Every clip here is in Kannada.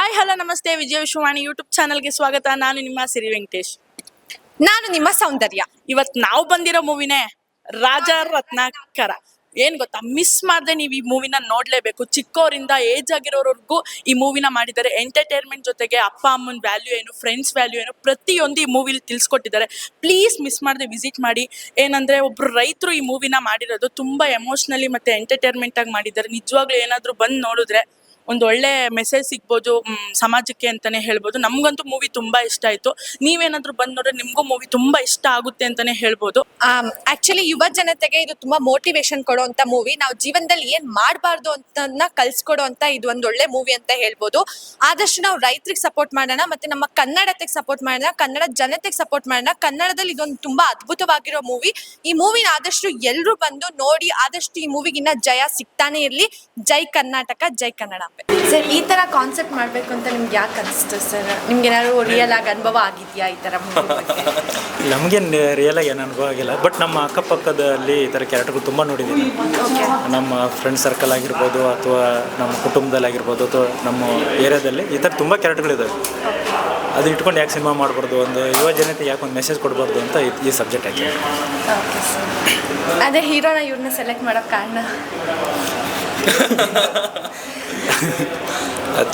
ಹಾಯ್ ಹಲೋ ನಮಸ್ತೆ. ವಿಜಯ ವಿಶ್ವವಾಣಿ ಯೂಟ್ಯೂಬ್ ಚಾನಲ್ಗೆ ಸ್ವಾಗತ. ನಾನು ನಿಮ್ಮ ಸಿರಿ ವೆಂಕಟೇಶ್. ನಾನು ನಿಮ್ಮ ಸೌಂದರ್ಯ. ಇವತ್ ನಾವು ಬಂದಿರೋ ಮೂವಿನೇ ರಾಜ ರತ್ನಾಕರ. ಏನ್ ಗೊತ್ತಾ? ಮಿಸ್ ಮಾಡದೆ ನೀವು ಈ ಮೂವಿನ ನೋಡ್ಲೇಬೇಕು. ಚಿಕ್ಕವರಿಂದ ಏಜ್ ಆಗಿರೋರ್ಗೂ ಈ ಮೂವಿನ ಮಾಡಿದ್ದಾರೆ. ಎಂಟರ್ಟೈನ್ಮೆಂಟ್ ಜೊತೆಗೆ ಅಪ್ಪ ಅಮ್ಮನ ವ್ಯಾಲ್ಯೂ ಏನು ಫ್ರೆಂಡ್ಸ್ ವ್ಯಾಲ್ಯೂ ಏನು ಪ್ರತಿಯೊಂದು ಈ ಮೂವಿಲಿ ತಿಳಿಸ್ಕೊಟ್ಟಿದ್ದಾರೆ. ಪ್ಲೀಸ್ ಮಿಸ್ ಮಾಡದೆ ವಿಸಿಟ್ ಮಾಡಿ. ಏನಂದ್ರೆ ಒಬ್ರು ರೈತರು ಈ ಮೂವಿನ ಮಾಡಿರೋದು ತುಂಬಾ ಎಮೋಷ್ನಲಿ ಮತ್ತೆ ಎಂಟರ್ಟೈನ್ಮೆಂಟ್ ಆಗಿ ಮಾಡಿದ್ದಾರೆ. ನಿಜವಾಗ್ಲೂ ಏನಾದ್ರು ಬಂದು ನೋಡಿದ್ರೆ ಒಂದು ಒಳ್ಳೆ ಮೆಸೇಜ್ ಸಿಗ್ಬೋದು ಸಮಾಜಕ್ಕೆ ಅಂತಾನೆ ಹೇಳ್ಬೋದು. ನಮ್ಗಂತೂ ಮೂವಿ ತುಂಬಾ ಇಷ್ಟ ಆಯ್ತು. ನೀವೇನಾದ್ರೂ ಬಂದ್ ನೋಡ್ರೆ ನಿಮ್ಗೂ ಮೂವಿ ತುಂಬಾ ಇಷ್ಟ ಆಗುತ್ತೆ ಅಂತಾನೆ ಹೇಳ್ಬೋದು. ಆಕ್ಚುಲಿ ಯುವ ಜನತೆಗೆ ಇದು ತುಂಬಾ ಮೋಟಿವೇಶನ್ ಕೊಡುವಂತ ಮೂವಿ ನಾವು ಜೀವನದಲ್ಲಿ ಏನ್ ಮಾಡಬಾರ್ದು ಅಂತ ಕಲ್ಸ್ಕೊಡುವಂತ ಇದು ಒಂದು ಒಳ್ಳೆ ಮೂವಿ ಅಂತ ಹೇಳ್ಬೋದು. ಆದಷ್ಟು ನಾವು ರೈತರಿಗೆ ಸಪೋರ್ಟ್ ಮಾಡೋಣ, ಮತ್ತೆ ನಮ್ಮ ಕನ್ನಡತೆಗೆ ಸಪೋರ್ಟ್ ಮಾಡೋಣ, ಕನ್ನಡ ಜನತೆಗೆ ಸಪೋರ್ಟ್ ಮಾಡೋಣ. ಕನ್ನಡದಲ್ಲಿ ಇದೊಂದು ತುಂಬಾ ಅದ್ಭುತವಾಗಿರೋ ಮೂವಿ ಈ ಮೂವಿನ ಆದಷ್ಟು ಎಲ್ಲರೂ ಬಂದು ನೋಡಿ, ಆದಷ್ಟು ಈ ಮೂವಿಗಿನ್ನ ಜಯ ಸಿಗ್ತಾನೆ ಇರ್ಲಿ. ಜೈ ಕರ್ನಾಟಕ, ಜೈ ಕನ್ನಡಾಂಬೆ ಸರ್ ಈ ತರ ಕಾನ್ಸೆಪ್ಟ್ ಮಾಡ್ಬೇಕು ಅಂತ ನಿಮ್ಗೆ ಯಾಕೆ ಅನಿಸ್ತು ಸರ್? ನಿಮ್ಗೆ ಏನಾದ್ರು ರಿಯಲ್ ಆಗಿ ಅನುಭವ ಆಗಿದೆಯಾ ಈ ತರ ಮೂವಿ ಬಗ್ಗೆ? ಆಗಿ ಏನು ಅನುಭವ ಆಗಿಲ್ಲ. ಬಟ್ ನಮ್ಮ ಅಕ್ಕಪಕ್ಕದಲ್ಲಿ ಈ ಥರ ಕ್ಯಾರೆಕ್ಟರ್ಗಳು ತುಂಬ ನೋಡಿದ್ದೀನಿ. ನಮ್ಮ ಫ್ರೆಂಡ್ ಸರ್ಕಲ್ ಆಗಿರ್ಬೋದು ಅಥವಾ ನಮ್ಮ ಕುಟುಂಬದಲ್ಲಿ ಆಗಿರ್ಬೋದು ಅಥವಾ ನಮ್ಮ ಏರಿಯಾದಲ್ಲಿ ಈ ಥರ ತುಂಬ ಕ್ಯಾರೆಕ್ಟರ್ಗಳಿದ್ದಾವೆ ಅದು ಇಟ್ಕೊಂಡು ಯಾಕೆ ಸಿನಿಮಾ ಮಾಡಬಾರ್ದು? ಒಂದು ಯುವ ಜನತೆ ಯಾಕೆ ಒಂದು ಮೆಸೇಜ್ ಕೊಡಬಾರ್ದು ಅಂತ ಈ- ಸಬ್ಜೆಕ್ಟ್ ಸರ್ ಅದೇ ಹೀರೋನ ಇವ್ರನ್ನ ಸೆಲೆಕ್ಟ್ ಮಾಡೋಕ್ಕೆ ಕಾರಣ?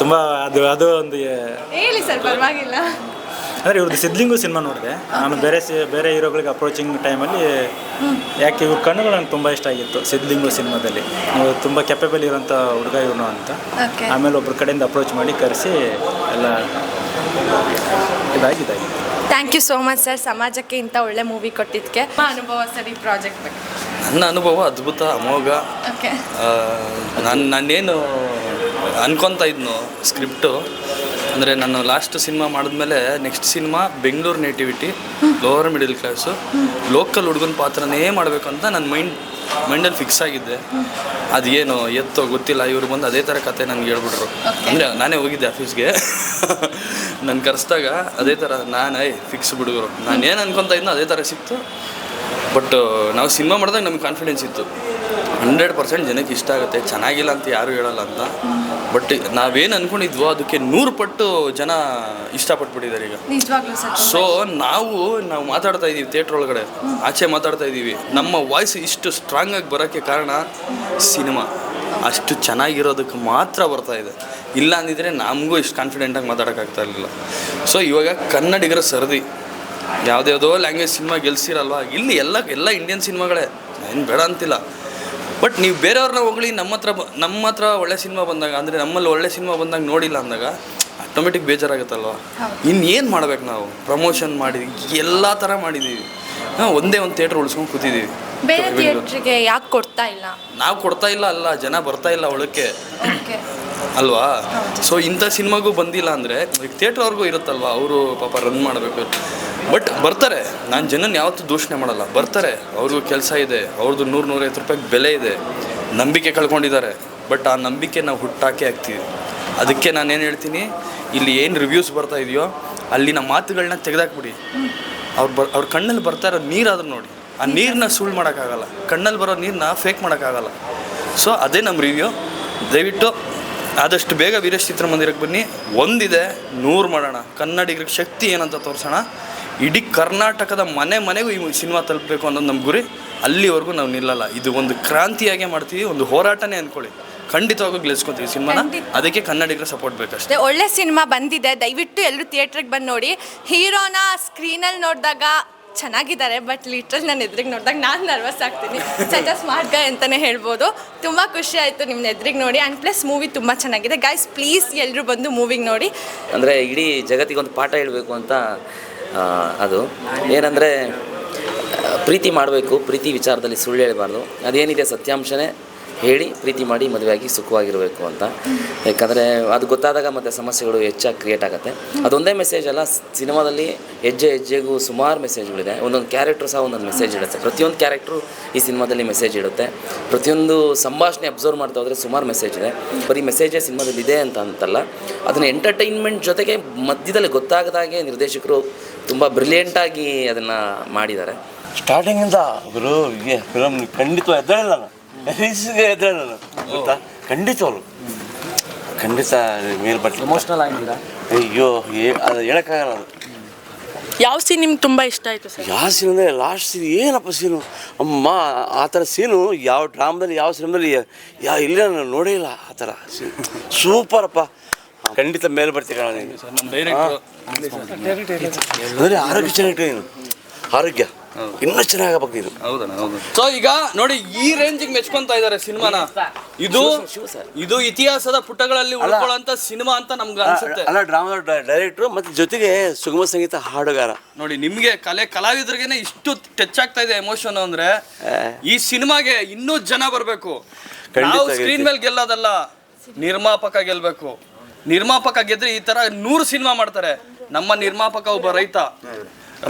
ತುಂಬ ಅದು ಅದು ಒಂದು ಹೇಳಿ ಸರ್ ಪರವಾಗಿಲ್ಲ. ಅಂದರೆ ಇವ್ರದ್ದು ಸಿದ್ಲಿಂಗು ಸಿನಿಮಾ ನೋಡಿದೆ. ನಾನು ಬೇರೆ ಸಿ ಬೇರೆ ಹೀರೋಗಳಿಗೆ ಅಪ್ರೋಚಿಂಗ್ ಟೈಮಲ್ಲಿ ಯಾಕೆ ಇವ್ರ ಕಣ್ಣುಗಳು ನಂಗೆ ತುಂಬ ಇಷ್ಟ ಆಗಿತ್ತು ಸಿದ್ಲಿಂಗು ಸಿನಿಮಾದಲ್ಲಿ. ತುಂಬಾ ತುಂಬ ಕೆಪೇಬಲ್ ಇರೋಂಥ ಹುಡುಗ ಇವನು ಅಂತ. ಆಮೇಲೆ ಒಬ್ಬರ ಕಡೆಯಿಂದ ಅಪ್ರೋಚ್ ಮಾಡಿ ಕರೆಸಿ ಎಲ್ಲ ಇದಾಗಿದೆ. ಇದಾಗಿ thank you so much sir ಸಮಾಜಕ್ಕೆ ಇಂಥ ಒಳ್ಳೆ ಮೂವಿ ಕೊಟ್ಟಿದ್ದಕ್ಕೆ. ಅನುಭವ ಸರ್ ಈ ಪ್ರಾಜೆಕ್ಟ್ ಬಗ್ಗೆ? ನನ್ನ ಅನುಭವ ಅದ್ಭುತ ಅಮೋಘ. ನನ್ನ ನಾನು ನಾನೇನು ಅನ್ಕೊತಾ ಇದ್ನು ಸ್ಕ್ರಿಪ್ಟು. ಅಂದರೆ ನಾನು ಲಾಸ್ಟ್ ಸಿನಿಮಾ ಮಾಡಿದ್ಮೇಲೆ next cinema Bengaluru nativity lower middle class local ಹುಡುಗನ ಪಾತ್ರನೇ ಮಾಡಬೇಕು ಅಂತ ನನ್ನ ಮೈಂಡ್ ಮೈಂಡಲ್ಲಿ ಫಿಕ್ಸ್ ಆಗಿದ್ದೆ. ಅದೇನು ಎತ್ತೋ ಗೊತ್ತಿಲ್ಲ ಇವ್ರು ಬಂದು ಅದೇ ಥರ ಕತೆ ನನಗೆ ಹೇಳ್ಬಿಟ್ರು. ಅಂದರೆ ನಾನೇ ಹೋಗಿದ್ದೆ ಆಫೀಸ್ಗೆ ನನ್ನ ಕರೆಸ್ದಾಗ ಅದೇ ಥರ ನಾನು ಐ ಫಿಕ್ಸ್ ಬಿಡುಗರು ನಾನು ಏನು ಅನ್ಕೊತಾ ಇದ್ನೋ ಅದೇ ಥರ ಸಿಕ್ತು. ಬಟ್ ನಾವು ಸಿನಿಮಾ ಮಾಡಿದಾಗ ನಮ್ಗೆ ಕಾನ್ಫಿಡೆನ್ಸ್ ಇತ್ತು. ಹಂಡ್ರೆಡ್ ಪರ್ಸೆಂಟ್ ಜನಕ್ಕೆ ಇಷ್ಟ ಆಗುತ್ತೆ. ಚೆನ್ನಾಗಿಲ್ಲ ಅಂತ ಯಾರು ಹೇಳಲ್ಲ ಅಂತ. ಬಟ್ ನಾವೇನು ಅನ್ಕೊಂಡಿದ್ವೋ ಅದಕ್ಕೆ ನೂರು ಪಟ್ಟು ಜನ ಇಷ್ಟಪಟ್ಬಿಟ್ಟಿದ್ದಾರೆ ಈಗ. ನಿಜವಾಗ್ಲೂ ಸರ್ ಸೊ ನಾವು ನಾವು ಮಾತಾಡ್ತಾ ಇದ್ದೀವಿ ಥಿಯೇಟರ್ ಒಳಗಡೆ. ಆಚೆ ಮಾತಾಡ್ತಾ ಇದ್ದೀವಿ ನಮ್ಮ ವಾಯ್ಸ್ ಇಷ್ಟು ಸ್ಟ್ರಾಂಗ್ ಆಗಿ ಬರೋಕ್ಕೆ ಕಾರಣ ಸಿನಿಮಾ. ಅಷ್ಟು ಚೆನ್ನಾಗಿರೋದಕ್ಕೆ ಮಾತ್ರ ಬರ್ತಾ ಇದೆ. ಇಲ್ಲ ಅಂದಿದ್ರೆ ನಮಗೂ ಇಷ್ಟು ಕಾನ್ಫಿಡೆಂಟಾಗಿ ಮಾತಾಡೋಕ್ಕಾಗ್ತಾ ಇರಲಿಲ್ಲ. ಸೊ ಇವಾಗ ಕನ್ನಡಿಗರ ಸರದಿ. ಯಾವುದ್ಯಾವುದೋ ಲ್ಯಾಂಗ್ವೇಜ್ ಸಿನಿಮಾ ಗೆಲ್ಸಿರಲ್ವಾ? ಇಲ್ಲಿ ಎಲ್ಲ ಎಲ್ಲ ಇಂಡಿಯನ್ ಸಿನಿಮಾಗಳೇ. ಏನು ಬೇಡ ಅಂತಿಲ್ಲ. ಬಟ್ ನೀವು ಬೇರೆಯವ್ರನ್ನ ಹೋಗ್ಲಿ ನಮ್ಮ ಹತ್ರ ಬ- ನಮ್ಮ ಹತ್ರ ಒಳ್ಳೆ ಸಿನಿಮಾ ಬಂದಾಗ ಅಂದರೆ ನಮ್ಮಲ್ಲಿ ಒಳ್ಳೆ ಸಿನಿಮಾ ಬಂದಾಗ ನೋಡಿಲ್ಲ ಅಂದಾಗ ಆಟೋಮೆಟಿಕ್ ಬೇಜಾರಾಗುತ್ತಲ್ವ? ಇನ್ನೇನು ಮಾಡ್ಬೇಕು ನಾವು? ಪ್ರಮೋಷನ್ ಮಾಡಿದ್ವಿ ಎಲ್ಲ ಥರ ಮಾಡಿದ್ದೀವಿ ಹಾಂ ಒಂದೇ ಒಂದು ಥಿಯೇಟ್ರ್ ಉಳಿಸ್ಕೊಂಡು ಕೂತಿದ್ದೀವಿ ಬೇರೆ ಥಿಯೇಟ್ರಿಗೆ ಯಾಕೆ ಕೊಡ್ತಾ ಇಲ್ಲ? ನಾವು ಕೊಡ್ತಾ ಇಲ್ಲ ಅಲ್ಲ ಜನ ಬರ್ತಾ ಇಲ್ಲ ಒಳಕ್ಕೆ. ಅಲ್ವಾ? ಸೊ ಇಂಥ ಸಿನಿಮಾಗೂ ಬಂದಿಲ್ಲ ಅಂದರೆ ಥಿಯೇಟ್ರ್ ಅವ್ರಿಗೂ ಇರುತ್ತಲ್ವಾ? ಅವರು ಪಾಪ ರನ್ ಮಾಡಬೇಕು. ಬಟ್ ಬರ್ತಾರೆ. ನಾನು ಜನನ ಯಾವತ್ತೂ ದೂಷಣೆ ಮಾಡಲ್ಲ. ಬರ್ತಾರೆ. ಅವ್ರಿಗೂ ಕೆಲಸ ಇದೆ. ಅವ್ರದ್ದು ನೂರು ನೂರೈವತ್ತು ರೂಪಾಯಿ ಬೆಲೆ ಇದೆ. ನಂಬಿಕೆ ಕಳ್ಕೊಂಡಿದ್ದಾರೆ. ಬಟ್ ಆ ನಂಬಿಕೆ ನಾವು ಹುಟ್ಟಾಕೆ ಆಗ್ತೀವಿ. ಅದಕ್ಕೆ ನಾನೇನು ಹೇಳ್ತೀನಿ? ಇಲ್ಲಿ ಏನು ರಿವ್ಯೂಸ್ ಬರ್ತಾ ಇದೆಯೋ, ಅಲ್ಲಿನ ಮಾತುಗಳನ್ನ ತೆಗೆದಾಕ್ಬಿಡಿ. ಅವ್ರು ಬರ್, ಅವ್ರ ಕಣ್ಣಲ್ಲಿ ಬರ್ತಾ ಇರೋ ನೀರಾದ್ರೂ ನೋಡಿ. ಆ ನೀರನ್ನ ಸುಳ್ಳು ಮಾಡೋಕ್ಕಾಗಲ್ಲ. ಕಣ್ಣಲ್ಲಿ ಬರೋ ನೀರನ್ನ ಫೇಕ್ ಮಾಡೋಕ್ಕಾಗಲ್ಲ. ಸೊ ಅದೇ ನಮ್ಮ ರಿವ್ಯೂ ದಯವಿಟ್ಟು ಆದಷ್ಟು ಬೇಗ ವೀರೇಶ್ ಚಿತ್ರಮಂದಿರಕ್ಕೆ ಬನ್ನಿ. ಒಂದಿದೆ. ನೂರು ಮಾಡೋಣ. ಕನ್ನಡಿಗರಿಗೆ ಶಕ್ತಿ ಏನಂತ ತೋರಿಸೋಣ. ಇಡೀ ಕರ್ನಾಟಕದ ಮನೆ ಮನೆಗೂ ಈ ಸಿನಿಮಾ ತಲುಪಬೇಕು ಅನ್ನೋದು ನಮ್ಮ ಗುರಿ. ಅಲ್ಲಿವರೆಗೂ ನಾವು ನಿಲ್ಲಲ್ಲ. ಇದು ಒಂದು ಕ್ರಾಂತಿಯಾಗೆ ಮಾಡ್ತೀವಿ ಒಂದು ಹೋರಾಟನೇ ಅಂದ್ಕೊಳ್ಳಿ ಖಂಡಿತವಾಗೂ ಗೆಲ್ಸ್ಕೊತೀವಿ ಸಿನಿಮಾನ. ಅದಕ್ಕೆ ಕನ್ನಡಿಗರ ಸಪೋರ್ಟ್ ಬೇಕಷ್ಟೇ. ಒಳ್ಳೆ ಸಿನಿಮಾ ಬಂದಿದೆ. ದಯವಿಟ್ಟು ಎಲ್ಲರೂ ಥಿಯೇಟ್ರಿಗೆ ಬಂದು ನೋಡಿ. ಹೀರೋನ ಸ್ಕ್ರೀನಲ್ಲಿ ನೋಡಿದಾಗ ಚೆನ್ನಾಗಿದ್ದಾರೆ ಬಟ್ ಲಿಟ್ರಲ್ ನನ್ನ ಎದುರಿಗೆ ನೋಡಿದಾಗ ನಾನು ನರ್ವಸ್ ಆಗ್ತೀನಿ. ಸಚ್ ಸ್ಮಾರ್ಟ್ ಗಾಯ್ ಅಂತಲೇ ಹೇಳ್ಬೋದು. ತುಂಬ ಖುಷಿ ಆಯಿತು ನಿಮ್ಮ ಎದುರಿಗೆ ನೋಡಿ. ಆ್ಯಂಡ್ ಪ್ಲಸ್ ಮೂವಿ ತುಂಬ ಚೆನ್ನಾಗಿದೆ. ಗೈಸ್ ಪ್ಲೀಸ್ ಎಲ್ಲರೂ ಬಂದು ಮೂವಿಗೆ ನೋಡಿ. ಅಂದರೆ ಇಡೀ ಜಗತ್ತಿಗೆ ಒಂದು ಪಾಠ ಹೇಳಬೇಕು ಅಂತ ಅದು. ಏನಂದರೆ ಪ್ರೀತಿ ಮಾಡಬೇಕು, ಪ್ರೀತಿ ವಿಚಾರದಲ್ಲಿ ಸುಳ್ಳು ಹೇಳಬಾರ್ದು. ಅದೇನಿದೆ ಸತ್ಯಾಂಶನೇ? ಹೇಳಿ, ಪ್ರೀತಿ ಮಾಡಿ ಮದುವೆಯಾಗಿ ಸುಖವಾಗಿರಬೇಕು ಅಂತ. ಯಾಕಂದರೆ, ಅದು ಗೊತ್ತಾದಾಗ ಮತ್ತು ಸಮಸ್ಯೆಗಳು ಹೆಚ್ಚಾಗಿ ಕ್ರಿಯೇಟ್ ಆಗುತ್ತೆ. ಅದೊಂದೇ ಮೆಸೇಜ್ ಅಲ್ಲ, ಸಿನಿಮಾದಲ್ಲಿ ಹೆಜ್ಜೆ ಹೆಜ್ಜೆಗೂ ಸುಮಾರು ಮೆಸೇಜ್ಗಳಿದೆ ಒಂದೊಂದು ಕ್ಯಾರೆಕ್ಟ್ರು ಸಹ ಒಂದೊಂದು ಮೆಸೇಜ್ ಇಡುತ್ತೆ. ಪ್ರತಿಯೊಂದು ಕ್ಯಾರೆಕ್ಟ್ರು ಈ ಸಿನಿಮಾದಲ್ಲಿ ಮೆಸೇಜ್ ಇಡುತ್ತೆ. ಪ್ರತಿಯೊಂದು ಸಂಭಾಷಣೆ ಅಬ್ಸರ್ವ್ ಮಾಡ್ತಾ ಹೋದರೆ ಸುಮಾರು ಮೆಸೇಜ್ ಇದೆ. ಬರೀ ಮೆಸೇಜೇ ಸಿನಿಮಾದಲ್ಲಿ ಇದೆ ಅಂತ ಅಂತಲ್ಲ. ಅದನ್ನು ಎಂಟರ್ಟೈನ್ಮೆಂಟ್ ಜೊತೆಗೆ ಮಧ್ಯದಲ್ಲಿ ಗೊತ್ತಾಗದಾಗೆ ನಿರ್ದೇಶಕರು ತುಂಬ ಬ್ರಿಲಿಯಂಟಾಗಿ ಅದನ್ನು ಮಾಡಿದ್ದಾರೆ. ಸ್ಟಾರ್ಟಿಂಗಿಂದ ಗುರು ಹೀಗೆ ಫಿಲಮ್ ಖಂಡಿತ ಎದ್ದೇಳಿಲ್ಲ ನಾನು ಎದ್ದೇಳಿಲ್ಲ ನಾನು ಗೊತ್ತಾ? ಖಂಡಿತವಾಗ್ಲು ಖಂಡಿತ ಮೇಲ್ ಬರ್ತೀನಿ ಎಮೋಷ್ನಲ್ ಆಗಿದ್ದೀರಾ? ಅಯ್ಯೋ ಏ ಅದು ಹೇಳೋಕ್ಕಾಗಲ್ಲ ಅದು. ಯಾವ ಸೀನ್ ನಿಮ್ಗೆ ತುಂಬ ಇಷ್ಟ ಆಯಿತು ಸರ್? ಯಾವ ಸೀನ್ ಅಂದರೆ ಲಾಸ್ಟ್ ಸೀನ್ ಏನಪ್ಪ ಸೀನು ಅಮ್ಮ ಆ ಥರ ಸೀನು ಯಾವ ಡ್ರಾಮದಲ್ಲಿ ಯಾವ ಸಿನಿಮಾದಲ್ಲಿ ಯಾ ಇಲ್ಲ ನಾನು ನೋಡೇ ಇಲ್ಲ ಆ ಥರ ಸೀನ್ ಸೂಪರಪ್ಪ ಖಂಡಿತ ಮೇಲೆ ಬರ್ತೀನಿ ಕಣ ನೀನು ನಮ್ಮ ಡೈರೆಕ್ಟ್ರು ಆರೋಗ್ಯ ಚೆನ್ನಾಗಿಟ್ಟು ನೀನು. ಆರೋಗ್ಯ. ಇನ್ನೂ ಚೆನ್ನಾಗಿ ನೀನು. ಹೌದಣ್ಣ ಹೌದು. ಸೊ ಈಗ ನೋಡಿ ಈ ರೇಂಜಿಗೆ ಮೆಚ್ಕೊಂತ ಇದ್ದಾರೆ ಸಿನಿಮಾನ. ಇದು ಇದು ಇತಿಹಾಸದ ಪುಟಗಳಲ್ಲಿ ಉಳ್ಕೊಳ್ಳೋಂತ ಸಿನಿಮಾ ಅಂತ ನಮ್ಗೆ ಅನ್ಸುತ್ತೆ. ಅಲ್ಲ ಡ್ರಾಮಾ ಡೈರೆಕ್ಟ್ರು ಮತ್ತೆ ಜೊತೆಗೆ ಸುಗಮ ಸಂಗೀತ ಹಾಡುಗಾರ. ನೋಡಿ ನಿಮ್ಗೆ ಕಲೆ ಕಲಾವಿದರಿಗೆನೆ ಇಷ್ಟು ಟಚ್ ಆಗ್ತಾ ಇದೆ ಎಮೋಷನ್ ಅಂದ್ರೆ ಈ ಸಿನಿಮಾಗೆ ಇನ್ನೂ ಜನ ಬರ್ಬೇಕು. ನಾವು ಸ್ಕ್ರೀನ್ ಮೇಲೆ ಗೆಲ್ಲೋದಲ್ಲ ನಿರ್ಮಾಪಕ ಗೆಲ್ಬೇಕು. ನಿರ್ಮಾಪಕ ಗೆದ್ರೆ ಈ ತರ ನೂರು ಸಿನಿಮಾ ಮಾಡ್ತಾರೆ. ನಮ್ಮ ನಿರ್ಮಾಪಕ ಒಬ್ಬ ರೈತ.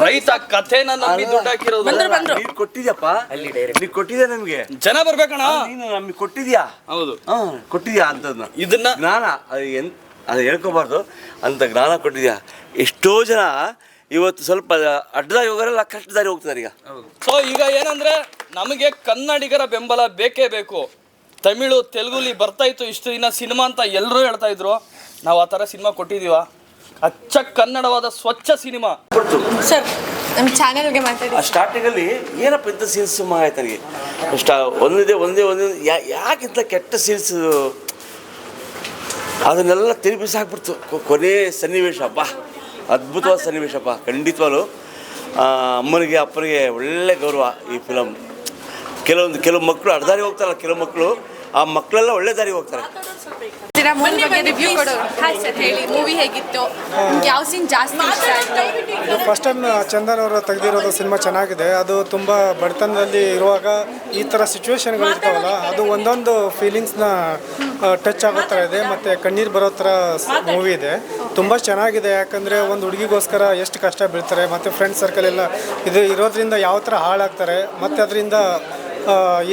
ರೈತ ಕಥೆನ ನಂಬಿ ದುಡ್ಡು ಹಾಕಿರೋದು. ನೀನು ಕೊಟ್ಟಿದ್ಯಪ್ಪ? ನೀ ಕೊಟ್ಟಿದ್ಯಾ ನಮ್ಗೆ? ಜನ ಬರ್ಬೇಕಣ್ಣ. ನೀನು ನಮ್ಗೆ ಕೊಟ್ಟಿದ್ಯಾ? ಹೌದು. ಹಾ ಕೊಟ್ಟಿದ್ಯಾ ಅಂತದ್ನ. ಇದನ್ನ ಜ್ಞಾನ ಅದು ಎನ್ ಅದು ಹೇಳ್ಕೊಬಾರ್ದು. ಅಂತ ಜ್ಞಾನ ಕೊಟ್ಟಿದ್ಯಾ? ಎಷ್ಟೋ ಜನ ಇವತ್ತು ಸ್ವಲ್ಪ ಅಡ್ಡದಾಗಿ ಹೋಗೋರೆಲ್ಲ ಕಷ್ಟದಾರಿ ಹೋಗ್ತಾರೆ ಈಗ. ಸೊ ಈಗ ಏನಂದ್ರೆ ನಮಗೆ ಕನ್ನಡಿಗರ ಬೆಂಬಲ ಬೇಕೇ ಬೇಕು. ತಮಿಳು ತೆಲುಗುಲಿ ಬರ್ತಾ ಇತ್ತು ಇಷ್ಟು ದಿನ ಸಿನಿಮಾ ಅಂತ ಎಲ್ಲರೂ ಹೇಳ್ತಾ ಇದ್ರು. ನಾವು ಆ ಥರ ಸಿನಿಮಾ ಕೊಟ್ಟಿದೀವ ಅಚ್ಚ ಕನ್ನಡವಾದ ಸ್ವಚ್ಛ ಸಿನಿಮಾ. ಸರ್ ನಮ್ಮ ಚಾನೆಲ್ಗೆ ಮಾತಾಡಿ. ಆ ಸ್ಟಾರ್ಟಿಂಗಲ್ಲಿ ಏನಪ್ಪ ಇಂಥ ಸೀನ್ಸ್ ಆಯ್ತು ನನಗೆ? ಸ್ಟಾ ಒಂದಿದೆ ಒಂದೇ ಒಂದೇ ಯಾ ಯಾಕಿಂತ ಕೆಟ್ಟ ಸೀನ್ಸ್ ಅದನ್ನೆಲ್ಲ ತಿರುಗಿ ಸಾಕ್ಬಿಡ್ತು ಕೊ- ಕೊನೆ ಸನ್ನಿವೇಶ ಅಪ್ಪ ಅದ್ಭುತವಾದ ಸನ್ನಿವೇಶಪ್ಪ ಖಂಡಿತವಾಗ್ಲು. ಅಮ್ಮನಿಗೆ ಅಪ್ಪನಿಗೆ ಒಳ್ಳೆ ಗೌರವ ಈ ಫಿಲಮ್ ಕೆಲವೊಂದು ಕೆಲವು ಮಕ್ಕಳು ಅರ್ಧಾರಿ ಹೋಗ್ತಾರಲ್ಲ ಕೆಲವು ಮಕ್ಕಳು. ಆ ಮಕ್ಕಳೆಲ್ಲ ಒಳ್ಳೆ ದಾರಿ ಹೋಗ್ತಾರೆ. ಮೂವಿ ಬಗ್ಗೆ ರಿವ್ಯೂ ಕೊಡು ಹಾಯ್ ಸರ್ ಹೇಳಿ ಮೂವಿ ಹೇಗಿತ್ತು? ನಿಮ್ಗೆ ಯಾವ ಸೀನ್ ಜಾಸ್ತಿ ಇಷ್ಟ ಆಯ್ತು? ಫಸ್ಟ್ ಟೈಮ್ ಚಂದನ್ ಅವರು ತೆಗೆದಿರೋದು ಸಿನಿಮಾ ಚೆನ್ನಾಗಿದೆ. ಅದು ತುಂಬ ಬಡತನದಲ್ಲಿ ಇರುವಾಗ ಈ ಥರ ಸಿಚುವೇಶನ್ಗಳು ಇರ್ತಾವಲ್ಲ ಅದು ಒಂದೊಂದು ಫೀಲಿಂಗ್ಸ್ನ ಟಚ್ ಆಗೋ ಥರ ಇದೆ ಮತ್ತು ಕಣ್ಣೀರು ಬರೋ ಥರ ಮೂವಿ ಇದೆ. ತುಂಬ ಚೆನ್ನಾಗಿದೆ ಯಾಕಂದರೆ ಒಂದು ಹುಡುಗಿಗೋಸ್ಕರ ಎಷ್ಟು ಕಷ್ಟ ಬೀಳ್ತಾರೆ ಮತ್ತು ಫ್ರೆಂಡ್ ಸರ್ಕಲ್ ಎಲ್ಲ ಇದು ಇರೋದ್ರಿಂದ ಯಾವ ಥರ ಹಾಳಾಗ್ತಾರೆ ಮತ್ತು ಅದರಿಂದ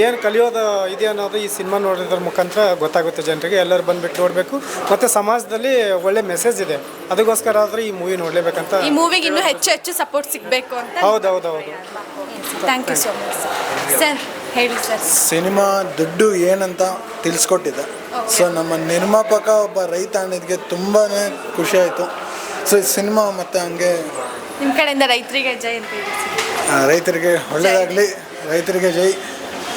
ಏನು ಕಲಿಯೋದು ಇದೆ ಅನ್ನೋದು ಈ ಸಿನಿಮಾ ನೋಡೋದ್ರ ಮುಖಾಂತರ ಗೊತ್ತಾಗುತ್ತೆ ಜನರಿಗೆ. ಎಲ್ಲರೂ ಬಂದ್ಬಿಟ್ಟು ನೋಡಬೇಕು. ಮತ್ತು ಸಮಾಜದಲ್ಲಿ ಒಳ್ಳೆ ಮೆಸೇಜ್ ಇದೆ. ಅದಕ್ಕೋಸ್ಕರ ಆದರೆ ಈ ಮೂವಿ ನೋಡಲೇಬೇಕಂತ ಈ ಮೂವಿಗೆ ಇನ್ನೂ ಹೆಚ್ಚು ಹೆಚ್ಚು ಸಪೋರ್ಟ್ ಸಿಗಬೇಕು ಅಂತ ಹೌದು ಹೌದು ಹೌದು thank you so much sir ಹೇಳಿ ಸರ್ ಸಿನಿಮಾ ದುಡ್ಡು ಏನಂತ ತಿಳಿಸ್ಕೊಟ್ಟಿದೆ. ಸೊ ನಮ್ಮ ನಿರ್ಮಾಪಕ ಒಬ್ಬ ರೈತ ಅನ್ನೋದಕ್ಕೆ ತುಂಬಾ ಖುಷಿ ಆಯಿತು. ಸೊ ಈ ಸಿನಿಮಾ ಮತ್ತು ಹಂಗೆ ನಿಮ್ಮ ಕಡೆಯಿಂದ ರೈತರಿಗೆ ಜೈ ಅಂತ ಹೇಳಿ ಆ, ರೈತರಿಗೆ ಒಳ್ಳೆಯದಾಗಲಿ ರೈತರಿಗೆ ಜೈ.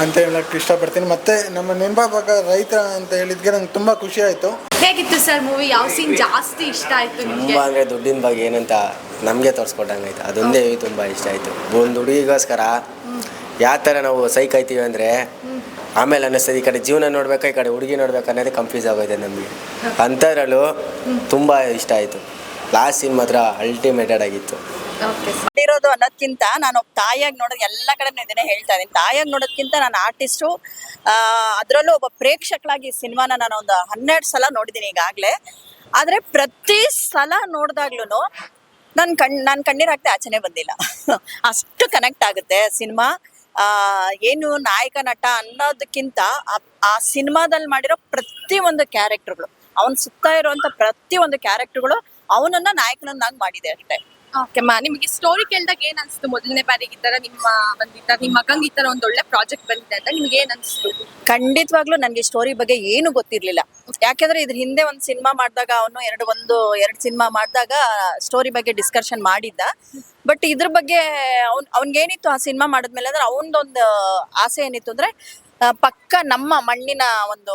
ಅಂತ ಹೇಳಕ್ಕೆ ಇಷ್ಟಪಡ್ತೀನಿ. ಮತ್ತೆ ನಮ್ಮ ನಿರ್ಮಾಪಕ ರೈತ ಅಂತ ಹೇಳಿದ್ಗೆ ನಂಗೆ ತುಂಬ ಖುಷಿ ಆಯಿತು. ಹೇಗಿತ್ತು ಸರ್ ಮೂವಿ? ಯಾವ ಸೀನ್ ಜಾಸ್ತಿ ಇಷ್ಟ ಆಯ್ತು ನಿಮಗೆ? ತುಂಬ ಅಂದರೆ ದುಡ್ಡಿನ ಬಗ್ಗೆ ಏನಂತ ನಮಗೆ ತೋರಿಸ್ಕೊಟ್ಟಂಗಾಯ್ತು. ಅದೊಂದೇ ತುಂಬ ಇಷ್ಟ ಆಯಿತು. ಒಂದು ಹುಡುಗಿಗೋಸ್ಕರ ಯಾವ ಥರ ನಾವು ಸೈಕಾಯ್ತೀವಿ ಅಂದರೆ ಆಮೇಲೆ ಅನ್ನಿಸ್ತದೆ ಈ ಕಡೆ ಜೀವನ ನೋಡ್ಬೇಕಾ ಈ ಕಡೆ ಹುಡುಗಿ ನೋಡ್ಬೇಕು ಅನ್ನೋದೇ ಕನ್ಫ್ಯೂಸ್ ಆಗೋಯ್ತು ನಮಗೆ. ಅಂಥದ್ರಲ್ಲೂ ತುಂಬ ಇಷ್ಟ ಆಯಿತು. ಲಾಸ್ಟ್ ಸೀನ್ ಮಾತ್ರ ಅಲ್ಟಿಮೇಟೆಡ್ ಆಗಿತ್ತು. ಓಕೆ ಇರೋದು ಅನ್ನೋದ್ಕಿಂತ ನಾನು ತಾಯಿಯಾಗಿ ನೋಡೋದು ಎಲ್ಲ ಕಡೆ ಇದನ್ನೇ ಹೇಳ್ತಾ ಇದ್ದೀನಿ. ತಾಯಿಯಾಗಿ ನೋಡೋದ್ಕಿಂತ ನಾನು ಆರ್ಟಿಸ್ಟು ಅದರಲ್ಲೂ ಒಬ್ಬ ಪ್ರೇಕ್ಷಕಳಾಗಿ ಸಿನಿಮಾನ ನಾನು ಒಂದು ಹನ್ನೆರಡು ಸಲ ನೋಡಿದ್ದೀನಿ ಈಗಾಗಲೇ. ಆದರೆ ಪ್ರತಿ ಸಲ ನೋಡಿದಾಗ್ಲೂ ನನ್ನ ಕಣ್, ನಾನು ಕಣ್ಣೀರು ಹಾಕ್ತಾ ಆಚೆನೆ ಬಂದಿಲ್ಲ. ಅಷ್ಟು ಕನೆಕ್ಟ್ ಆಗುತ್ತೆ ಸಿನಿಮಾ. ಏನು ನಾಯಕ ನಟ ಅನ್ನೋದಕ್ಕಿಂತ ಆ- ಆ ಸಿನಿಮಾದಲ್ಲಿ ಮಾಡಿರೋ ಪ್ರತಿ ಒಂದು ಕ್ಯಾರೆಕ್ಟರ್ಗಳು ಅವನ ಸುತ್ತ ಇರುವಂತ ಪ್ರತಿ ಒಂದು ಕ್ಯಾರೆಕ್ಟರ್ಗಳು ಅವನನ್ನ ನಾಯಕನನ್ನಾಗಿ ಮಾಡಿದೆ ಅಷ್ಟೇ. ಓಕೆ ಮಾ ನಿಮಗೆ ಸ್ಟೋರಿ ಕೇಳಿದಾಗ ಏನ್ ಅನ್ಸ್ತು? ಮೊದಲನೇ ಬಾರಿಗೆ ಈ ತರ ನಿಮ್ಮ ಬಂದಿದ್ದ ನಿಮ್ಮ ಮಗಂಗ್ ಈ ತರ ಒಂದ್ ಒಳ್ಳೆ ಪ್ರಾಜೆಕ್ಟ್ ಬಂದಿದೆ ಅಂತ ನಿಮ್ಗೆ ಏನ್ ಅನ್ಸ್ತು? ಖಂಡಿತವಾಗ್ಲೂ ನನಗೆ ಸ್ಟೋರಿ ಬಗ್ಗೆ ಏನು ಗೊತ್ತಿರ್ಲಿಲ್ಲ. ಯಾಕೆಂದ್ರೆ ಇದ್ರ ಹಿಂದೆ ಒಂದು ಸಿನಿಮಾ ಮಾಡಿದಾಗ ಅವನು ಎರಡು ಒಂದು ಎರಡು ಸಿನಿಮಾ ಮಾಡಿದಾಗ ಸ್ಟೋರಿ ಬಗ್ಗೆ ಡಿಸ್ಕಷನ್ ಮಾಡಿದ್ದ. ಬಟ್ ಇದ್ರ ಬಗ್ಗೆ ಅವ್ನ್ ಅವ್ನಿಗೇನಿತ್ತು ಆ ಸಿನಿಮಾ ಮಾಡಿದ್ಮೇಲೆ ಅಂದ್ರೆ ಅವನದೊಂದು ಆಸೆ ಏನಿತ್ತು ಅಂದ್ರೆ ಆ, ಪಕ್ಕ ನಮ್ಮ ಮಣ್ಣಿನ ಒಂದು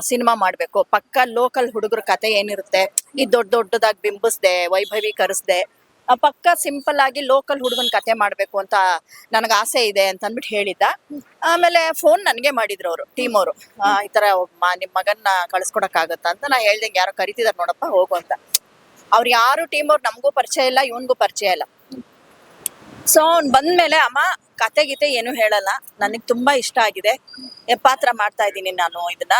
ಸಿನಿಮಾ ಮಾಡಬೇಕು. ಪಕ್ಕ ಲೋಕಲ್ ಹುಡುಗರ ಕತೆ ಏನಿರುತ್ತೆ? ಈ ದೊಡ್ಡ ದೊಡ್ಡದಾಗಿ ಬಿಂಬಿಸ್ದೆ ವೈಭವೀಕರಿಸ್ದೆ. ಪಕ್ಕ ಸಿಂಪಲ್ ಆಗಿ ಲೋಕಲ್ ಹುಡುಗನ ಕತೆ ಮಾಡಬೇಕು ಅಂತ ನನಗೆ ಆಸೆ ಇದೆ ಅಂತ ಅಂದ್ಬಿಟ್ಟು ಹೇಳಿದ್ದ. ಆಮೇಲೆ ಫೋನ್ ನನಗೆ ಮಾಡಿದ್ರು ಅವರು ಟೀಮ್ ಅವರು. ಈ ಥರ ನಿಮ್ಮ ಮಗನ್ನ ಕಳಿಸ್ಕೊಡಕ್ಕಾಗತ್ತಾ ಅಂತ ನಾ ಹೇಳ್ದಂಗೆ ಯಾರೋ ಕರಿತಿದಾರೆ ನೋಡಪ್ಪ, ಹೋಗು ಅಂತ. ಅವ್ರು ಯಾರು ಟೀಮ್ ಅವ್ರು ನಮಗೂ ಪರಿಚಯ ಇಲ್ಲ, ಇವನ್ಗೂ ಪರಿಚಯ ಇಲ್ಲ. ಸೊ ಅವ್ನು ಬಂದ್ಮೇಲೆ ಅಮ್ಮ, ಕತೆ ಗೀತೆ ಏನು ಹೇಳಲ್ಲ. ನನಗೆ ತುಂಬಾ ಇಷ್ಟ ಆಗಿದೆ. ಪಾತ್ರ ಮಾಡ್ತಾ ಇದ್ದೀನಿ ನಾನು, ಇದನ್ನ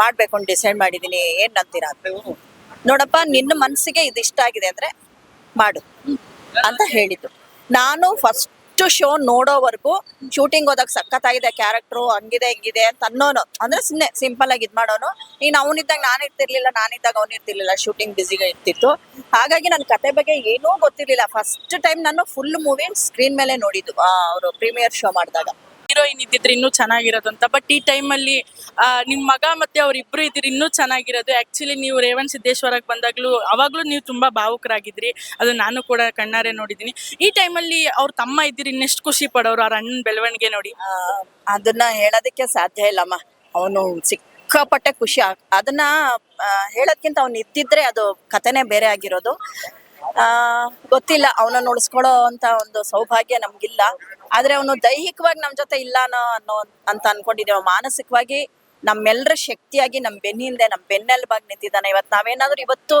ಮಾಡ್ಬೇಕು ಡಿಸೈಡ್ ಮಾಡಿದ್ದೀನಿ ಏನ್ ಅಂತೀರಾ ನೋಡಪ್ಪ, ನಿನ್ನ ಮನಸ್ಸಿಗೆ ಇದು ಇಷ್ಟ ಆಗಿದೆ ಅಂದ್ರೆ ಮಾಡು ಅಂತ ಹೇಳಿದ್ದು. ನಾನು ಫಸ್ಟ್ ಶೋ ನೋಡೋವರೆಗೂ ಶೂಟಿಂಗ್ ಹೋದಾಗ ಸಖತ್ತಾಗಿದೆ ಕ್ಯಾರೆಕ್ಟ್ರು ಹಂಗಿದೆ, ಹಿಂಗಿದೆ ಅಂತ ಅನ್ನೋನು. ಅಂದ್ರೆ ಸುಮ್ಮನೆ ಸಿಂಪಲ್ ಆಗಿ ಇದ್ ಮಾಡೋನು. ಅವನಿದ್ದಾಗ ನಾನು ಇರ್ತಿರ್ಲಿಲ್ಲ ನಾನಿದ್ದಾಗ ಅವ್ನು ಇರ್ತಿರ್ಲಿಲ್ಲ ಶೂಟಿಂಗ್ ಬಿಸಿಗೆ ಇರ್ತಿತ್ತು. ಹಾಗಾಗಿ ನನ್ನ ಕತೆ ಬಗ್ಗೆ ಏನೂ ಗೊತ್ತಿರ್ಲಿಲ್ಲ. ಫಸ್ಟ್ ಟೈಮ್ ನಾನು ಫುಲ್ ಮೂವಿ ಸ್ಕ್ರೀನ್ ಮೇಲೆ ನೋಡಿದ್ದು ಅವರು ಪ್ರೀಮಿಯರ್ ಶೋ ಮಾಡಿದಾಗ. ಹೀರೋಯಿನ್ ಇದ್ದಿದ್ರೆ ಇನ್ನೂ ಚೆನ್ನಾಗಿರೋದು ಅಂತ. ಬಟ್ ಈ ಟೈಮಲ್ಲಿ ನಿಮ್ಮ ಮಗ ಮತ್ತೆ ಅವ್ರಿಬ್ರು ಇದ್ರೆ ಇನ್ನೂ ಚೆನ್ನಾಗಿರೋದು. ಆ್ಯಕ್ಚುಲಿ ನೀವು ರೇವಣ್ ಸಿದ್ದೇಶ್ವರಕ್ಕೆ ಬಂದಾಗ್ಲೂ, ಅವಾಗಲೂ ನೀವು ತುಂಬಾ ಭಾವುಕರಾಗಿದ್ರಿ ಅದು ನಾನು ಕೂಡ ಕಣ್ಣಾರೆ ನೋಡಿದೀನಿ ಈ ಟೈಮಲ್ಲಿ ಅವ್ರ ತಮ್ಮ ಇದ್ದಿರಿ, ಇನ್ನೆಷ್ಟು ಖುಷಿ ಪಡೋರು ಅವ್ರ ಅಣ್ಣನ ಬೆಳವಣಿಗೆ ನೋಡಿ? ಅದನ್ನ ಹೇಳೋದಕ್ಕೆ ಸಾಧ್ಯ ಇಲ್ಲಮ್ಮ ಅವನು ಸಿಕ್ಕಾಪಟ್ಟೆ ಖುಷಿ. ಅದನ್ನ ಹೇಳೋದ್ಕಿಂತ ಅವ್ನು ಇದ್ದಿದ್ರೆ ಅದು ಕಥೆನೇ ಬೇರೆ ಆಗಿರೋದು. ಆ, ಗೊತ್ತಿಲ್ಲ. ಅವನ ಉಳಿಸ್ಕೊಳ್ಳೋ ಅಂತ ಒಂದು ಸೌಭಾಗ್ಯ ನಮ್ಗಿಲ್ಲ. ಆದ್ರೆ ಅವನು ದೈಹಿಕವಾಗಿ ನಮ್ ಜೊತೆ ಇಲ್ಲ ಅನ್ನೋ ಅಂತ ಅನ್ಕೊಂಡಿದ್ದೇವೆ ಮಾನಸಿಕವಾಗಿ ನಮ್ಮೆಲ್ಲರ ಶಕ್ತಿಯಾಗಿ ನಮ್ ಬೆನ್ನಿಂದೆ, ನಮ್ ಬೆನ್ನೆಲುಬಾಗಿ ನಿಂತಿದ್ದಾನೆ. ಇವತ್ತು ನಾವೇನಾದ್ರೂ ಇವತ್ತು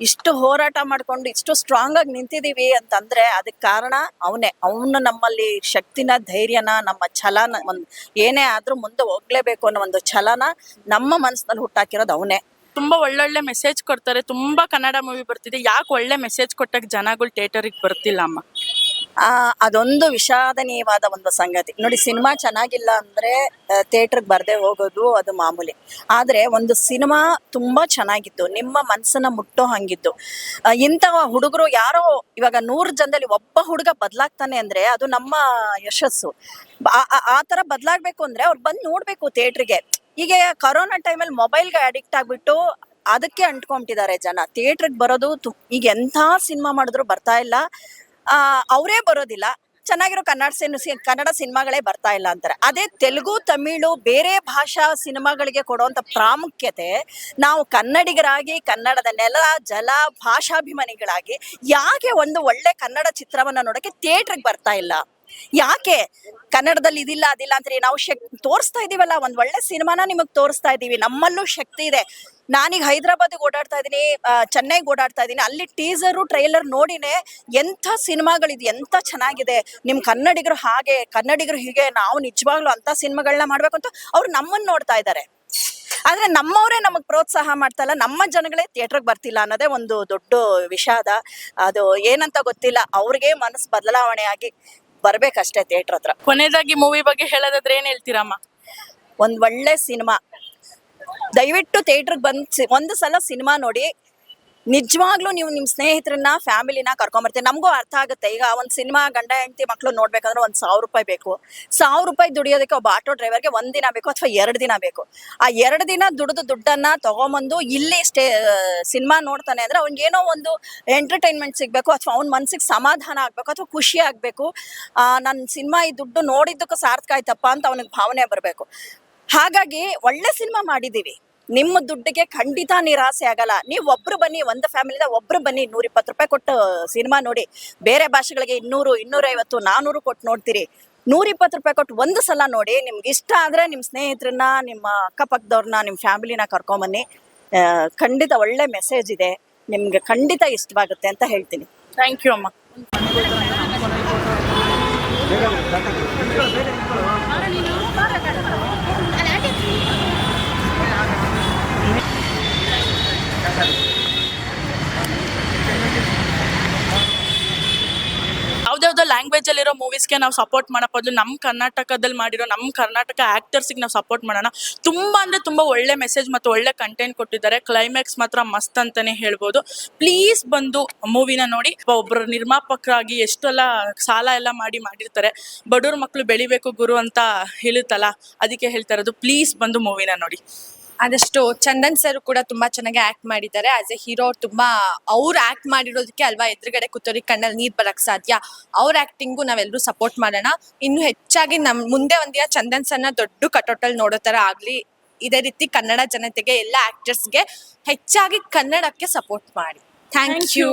ಇಷ್ಟು ಹೋರಾಟ ಮಾಡ್ಕೊಂಡು ಇಷ್ಟು ಸ್ಟ್ರಾಂಗ್ ಆಗಿ ನಿಂತಿದೀವಿ ಅಂತಂದ್ರೆ ಅದಕ್ಕೆ ಕಾರಣ ಅವನೇ. ಅವನು ನಮ್ಮಲ್ಲಿ ಶಕ್ತಿನ, ಧೈರ್ಯನ, ನಮ್ಮ ಛಲನ ಒಂದ್ ಏನೇ ಆದ್ರೂ ಮುಂದೆ ಹೋಗ್ಲೇಬೇಕು ಅನ್ನೋ ಒಂದು ಛಲನ ನಮ್ಮ ಮನಸ್ಸಿನಲ್ಲಿ ಹುಟ್ಟಾಕಿರೋದು ಅವನೇ. ತುಂಬಾ ಒಳ್ಳೊಳ್ಳೆ ಮೆಸೇಜ್ ಕೊಡ್ತಾರೆ. ತುಂಬಾ ಕನ್ನಡ ಮೂವಿ ಬರ್ತಿದೆ. ಯಾಕೆ ಒಳ್ಳೆ ಮೆಸೇಜ್ ಕೊಟ್ಟಾಗ ಜನಗಳು ಥಿಯೇಟರಿಗೆ ಬರ್ತಿಲ್ಲ ಅಮ್ಮ? ಆ, ಅದೊಂದು ವಿಷಾದನೀಯವಾದ ಒಂದು ಸಂಗತಿ. ನೋಡಿ, ಸಿನಿಮಾ ಚೆನ್ನಾಗಿಲ್ಲ ಅಂದ್ರೆ ಥಿಯೇಟರ್ಗೆ ಬರ್ದೇ ಹೋಗೋದು ಅದು ಮಾಮೂಲಿ. ಆದ್ರೆ ಒಂದು ಸಿನಿಮಾ ತುಂಬಾ ಚೆನ್ನಾಗಿತ್ತು. ನಿಮ್ಮ ಮನಸ್ಸನ್ನ ಮುಟ್ಟೋ ಹಂಗಿತ್ತು. ಇಂತಹ ಹುಡುಗರು ಯಾರೋ ಇವಾಗ ನೂರು ಜನದಲ್ಲಿ ಒಬ್ಬ ಹುಡುಗ ಬದಲಾಗ್ತಾನೆ ಅಂದ್ರೆ ಅದು ನಮ್ಮ ಯಶಸ್ಸು. ಆ- ಆ- ಆ ತರ ಬದಲಾಗ್ಬೇಕು ಅಂದ್ರೆ ಅವ್ರು ಬಂದು ನೋಡ್ಬೇಕು ಥಿಯೇಟ್ರಿಗೆ ಈಗ ಕರೋನಾ ಟೈಮಲ್ಲಿ ಮೊಬೈಲ್ಗೆ ಅಡಿಕ್ಟ್ ಆಗ್ಬಿಟ್ಟು ಅದಕ್ಕೆ ಅಂಟ್ಕೊಂಬಿಟ್ಟಿದ್ದಾರೆ ಜನ. ಥಿಯೇಟ್ರಿಗೆ ಬರೋದು ಈಗ ಎಂಥ ಸಿನಿಮಾ ಮಾಡಿದ್ರು ಬರ್ತಾ ಇಲ್ಲ. ಅವರೇ ಬರೋದಿಲ್ಲ. ಚೆನ್ನಾಗಿರೋ ಕನ್ನಡ ಸಿನ್ ಕನ್ನಡ ಸಿನಿಮಾಗಳೇ ಬರ್ತಾ ಇಲ್ಲ ಅಂತಾರೆ. ಅದೇ ತೆಲುಗು, ತಮಿಳು, ಬೇರೆ ಭಾಷಾ ಸಿನಿಮಾಗಳಿಗೆ ಕೊಡುವಂಥ ಪ್ರಾಮುಖ್ಯತೆ ನಾವು ಕನ್ನಡಿಗರಾಗಿ ಕನ್ನಡದ ನೆಲ ಜಲ, ಭಾಷಾಭಿಮಾನಿಗಳಾಗಿ ಯಾಕೆ ಒಂದು ಒಳ್ಳೆ ಕನ್ನಡ ಚಿತ್ರವನ್ನು ನೋಡೋಕ್ಕೆ ಥಿಯೇಟ್ರಿಗೆ ಬರ್ತಾ ಇಲ್ಲ? ಯಾಕೆ ಕನ್ನಡದಲ್ಲಿ ಇದಿಲ್ಲ ಅದಿಲ್ಲ ಅಂತ ನಾವು ಶಕ್ ತೋರಿಸ್ತಾ ಇದೀವಲ್ಲ ಒಂದ್ ಒಳ್ಳೆ ಸಿನಿಮಾನ ನಿಮಗ್ ತೋರಿಸ್ತಾ ಇದೀವಿ ನಮ್ಮಲ್ಲೂ ಶಕ್ತಿ ಇದೆ. ನಾನೀಗ ಹೈದರಾಬಾದ್ಗೆ ಓಡಾಡ್ತಾ ಇದೀನಿ ಆ, ಚೆನ್ನೈಗೆ ಓಡಾಡ್ತಾ ಇದೀನಿ ಅಲ್ಲಿ ಟೀಸರು ಟ್ರೈಲರ್ ನೋಡಿನೇ ಎಂಥ ಸಿನಿಮಾಗಳಿದೆ ಎಂಥ ಚೆನ್ನಾಗಿದೆ. ನಿಮ್ ಕನ್ನಡಿಗರು ಹಾಗೆ ಕನ್ನಡಿಗರು ಹೀಗೆ ನಾವು ನಿಜವಾಗ್ಲೂ ಅಂತ ಸಿನಿಮಾಗಳನ್ನ ಮಾಡ್ಬೇಕು ಅಂತ ಅವ್ರು ನಮ್ಮನ್ನ ನೋಡ್ತಾ ಇದ್ದಾರೆ. ಆದ್ರೆ ನಮ್ಮವರೇ ನಮಗೆ ಪ್ರೋತ್ಸಾಹ ಮಾಡ್ತಾ ಇಲ್ಲ. ನಮ್ಮ ಜನಗಳೇ ಥಿಯೇಟ್ರಿಗೆ ಬರ್ತಿಲ್ಲ ಅನ್ನೋದೇ ಒಂದು ದೊಡ್ಡ ವಿಷಾದ. ಅದು ಏನಂತ ಗೊತ್ತಿಲ್ಲ. ಅವ್ರಿಗೆ ಮನಸ್ಸು ಬದಲಾವಣೆ ಆಗಿ ಬರ್ಬೇಕಷ್ಟೇ ಥಿಯೇಟರ್ ಹತ್ರ. ಕೊನೆಯದಾಗಿ ಮೂವಿ ಬಗ್ಗೆ ಹೇಳೋದಾದ್ರೆ ಏನ್ ಹೇಳ್ತೀರಮ್ಮ ಒಂದ್ ಒಳ್ಳೆ ಸಿನಿಮಾ. ದಯವಿಟ್ಟು ಥಿಯೇಟರ್ಗೆ ಬಂದ್ ಸಿ- ಒಂದು ಸಲ ಸಿನಿಮಾ ನೋಡಿ ನಿಜವಾಗ್ಲೂ ನೀವು ನಿಮ್ಮ ಸ್ನೇಹಿತರನ್ನ, ಫ್ಯಾಮಿಲಿನ ಕರ್ಕೊಂಬರ್ತೀವಿ ನಮಗೂ ಅರ್ಥ ಆಗುತ್ತೆ. ಈಗ ಒಂದು ಸಿನಿಮಾ ಗಂಡ, ಹೆಂಡತಿ ಮಕ್ಕಳು ನೋಡ್ಬೇಕಂದ್ರೆ ಒಂದು ಸಾವಿರ ರೂಪಾಯಿ ಬೇಕು. ಸಾವಿರ ರೂಪಾಯಿ ದುಡಿಯೋದಕ್ಕೆ ಒಬ್ಬ ಆಟೋ ಡ್ರೈವರ್ಗೆ ಒಂದು ದಿನ ಬೇಕು ಅಥವಾ ಎರಡು ದಿನ ಬೇಕು. ಆ ಎರಡು ದಿನ ದುಡಿದು ದುಡ್ಡನ್ನ ತಗೊಂಬಂದು ಇಲ್ಲಿ ಸ್ಟೇ, ಸಿನಿಮಾ ನೋಡ್ತಾನೆ ಅಂದ್ರೆ ಅವ್ನಿಗೆ ಏನೋ ಒಂದು ಎಂಟರ್ಟೈನ್ಮೆಂಟ್ ಸಿಗಬೇಕು ಅಥವಾ ಅವ್ನ ಮನ್ಸಿಗೆ ಸಮಾಧಾನ ಆಗ್ಬೇಕು ಅಥವಾ ಖುಷಿ ಆಗ್ಬೇಕು. ನನ್ನ ಸಿನಿಮಾ ಈ ದುಡ್ಡು ನೋಡಿದ್ದಕ್ಕೂ ಸಾರ್ಥಕ ಆಯ್ತಪ್ಪ ಅಂತ ಅವನಿಗೆ ಭಾವನೆ ಬರಬೇಕು. ಹಾಗಾಗಿ ಒಳ್ಳೆ ಸಿನಿಮಾ ಮಾಡಿದೀವಿ. ನಿಮ್ಮ ದುಡ್ಡಿಗೆ ಖಂಡಿತ ನಿರಾಸೆ ಆಗಲ್ಲ. ನೀವು ಒಬ್ರು ಬನ್ನಿ, ಒಂದು ಫ್ಯಾಮಿಲಿದ ಒಬ್ರು ಬನ್ನಿ ನೂರ ಇಪ್ಪತ್ತು ರೂಪಾಯಿ ಕೊಟ್ಟು ಸಿನಿಮಾ ನೋಡಿ. ಬೇರೆ ಭಾಷೆಗಳಿಗೆ ಇನ್ನೂರು, ಇನ್ನೂರೈವತ್ತು, ನಾನೂರು ಕೊಟ್ಟು ನೋಡ್ತೀರಿ. ನೂರ ಇಪ್ಪತ್ತು ರೂಪಾಯಿ ಕೊಟ್ಟು ಒಂದು ಸಲ ನೋಡಿ, ನಿಮ್ಗೆ ಇಷ್ಟ ಆದ್ರೆ ನಿಮ್ಮ ಸ್ನೇಹಿತರನ್ನ ನಿಮ್ಮ ಅಕ್ಕಪಕ್ಕದವ್ರನ್ನ ನಿಮ್ಮ ಫ್ಯಾಮಿಲಿನ ಕರ್ಕೊಂಬನ್ನಿ. ಖಂಡಿತ ಒಳ್ಳೆ ಮೆಸೇಜ್ ಇದೆ. ನಿಮ್ಗೆ ಖಂಡಿತ ಇಷ್ಟವಾಗುತ್ತೆ ಅಂತ ಹೇಳ್ತೀನಿ. ಥ್ಯಾಂಕ್ ಯು ಅಮ್ಮ ಯಾವ್ದಾವ್ದೋ ಲ್ಯಾಂಗ್ವೇಜ್ ಮೂವೀಸ್ಗೆ ನಾವು ಸಪೋರ್ಟ್ ಮಾಡೋ ಬದಲು ನಮ್ಮ ಕರ್ನಾಟಕದಲ್ಲಿ ಮಾಡಿರೋ ನಮ್ಮ ಕರ್ನಾಟಕ ಆಕ್ಟರ್ಸ್ಗೆ ನಾವು ಸಪೋರ್ಟ್ ಮಾಡೋಣ. ತುಂಬಾ ಅಂದ್ರೆ ತುಂಬಾ ಒಳ್ಳೆ ಮೆಸೇಜ್ ಮತ್ತು ಒಳ್ಳೆ ಕಂಟೆಂಟ್ ಕೊಟ್ಟಿದ್ದಾರೆ. ಕ್ಲೈಮ್ಯಾಕ್ಸ್ ಮಾತ್ರ ಮಸ್ತ್ ಅಂತಾನೆ ಹೇಳ್ಬೋದು. ಪ್ಲೀಸ್ ಬಂದು ಮೂವಿನ ನೋಡಿ. ಒಬ್ಬರು ನಿರ್ಮಾಪಕರಾಗಿ ಎಷ್ಟೆಲ್ಲ ಸಾಲ ಎಲ್ಲ ಮಾಡಿ ಮಾಡಿರ್ತಾರೆ. ಬಡವ್ರ ಮಕ್ಕಳು ಬೆಳಿಬೇಕು ಗುರು ಅಂತ ಹೇಳುತ್ತಲ್ಲ, ಅದಕ್ಕೆ ಹೇಳ್ತಾ ಇರೋದು. ಪ್ಲೀಸ್ ಬಂದು ಮೂವಿನ ನೋಡಿ. ಆದಷ್ಟು ಚಂದನ್ ಸರ್ ಕೂಡ ತುಂಬಾ ಚೆನ್ನಾಗಿ ಆಕ್ಟ್ ಮಾಡಿದ್ದಾರೆ. ಆಸ್ ಎ ಹೀರೋ ತುಂಬಾ ಅವ್ರು ಆಕ್ಟ್ ಮಾಡಿರೋದಕ್ಕೆ ಅಲ್ವಾ ಎದುರುಗಡೆ ಕೂತೋರಿಗೆ ಕಣ್ಣಲ್ಲಿ ನೀರ್ ಬರಕ್ ಸಾಧ್ಯ? ಅವ್ರ ಆಕ್ಟಿಂಗು ನಾವೆಲ್ಲರೂ ಸಪೋರ್ಟ್ ಮಾಡೋಣ. ಇನ್ನು ಹೆಚ್ಚಾಗಿ ನಮ್ ಮುಂದೆ ಒಂದಿನ ಚಂದನ್ ಸರ್ನ ದೊಡ್ಡ ಕಟೋಟಲ್ ನೋಡೋ ತರ ಆಗ್ಲಿ ಇದೇ ರೀತಿ ಕನ್ನಡ ಜನತೆಗೆ ಎಲ್ಲ ಆಕ್ಟರ್ಸ್ಗೆ ಹೆಚ್ಚಾಗಿ ಕನ್ನಡಕ್ಕೆ ಸಪೋರ್ಟ್ ಮಾಡಿ. Thank you